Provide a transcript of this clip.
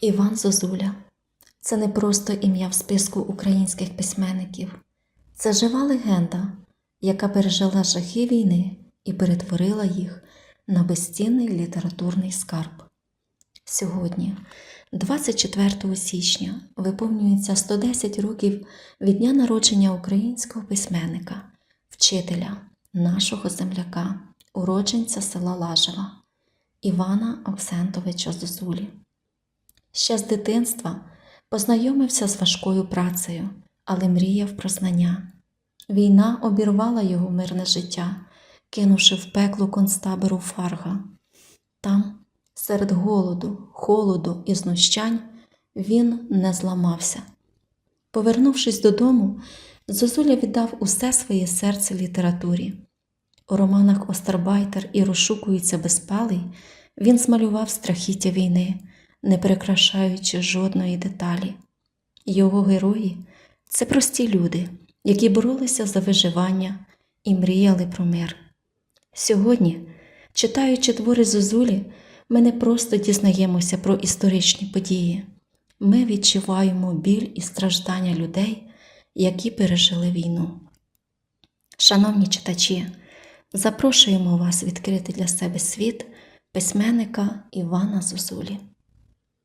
Іван Зозуля це не просто ім'я в списку українських письменників, це жива легенда, яка пережила жахи війни і перетворила їх на безцінний літературний скарб. Сьогодні, 24 січня, виповнюється 110 років від дня народження українського письменника, вчителя, нашого земляка, уродженця села Лажева Івана Оксентовича Зозулі. Ще з дитинства познайомився з важкою працею, але мріяв про знання. Війна обірвала його мирне життя, кинувши в пекло концтабору Фарга. Там, серед голоду, холоду і знущань, він не зламався. Повернувшись додому, Зозуля віддав усе своє серце літературі. У романах Остарбайтер і розшукується безпалий він змалював страхіття війни, не прикрашаючи жодної деталі. Його герої це прості люди, які боролися за виживання і мріяли про мир. Сьогодні, читаючи твори Зозулі, ми не просто дізнаємося про історичні події, ми відчуваємо біль і страждання людей, які пережили війну. Шановні читачі, запрошуємо вас відкрити для себе світ письменника Івана Зозулі.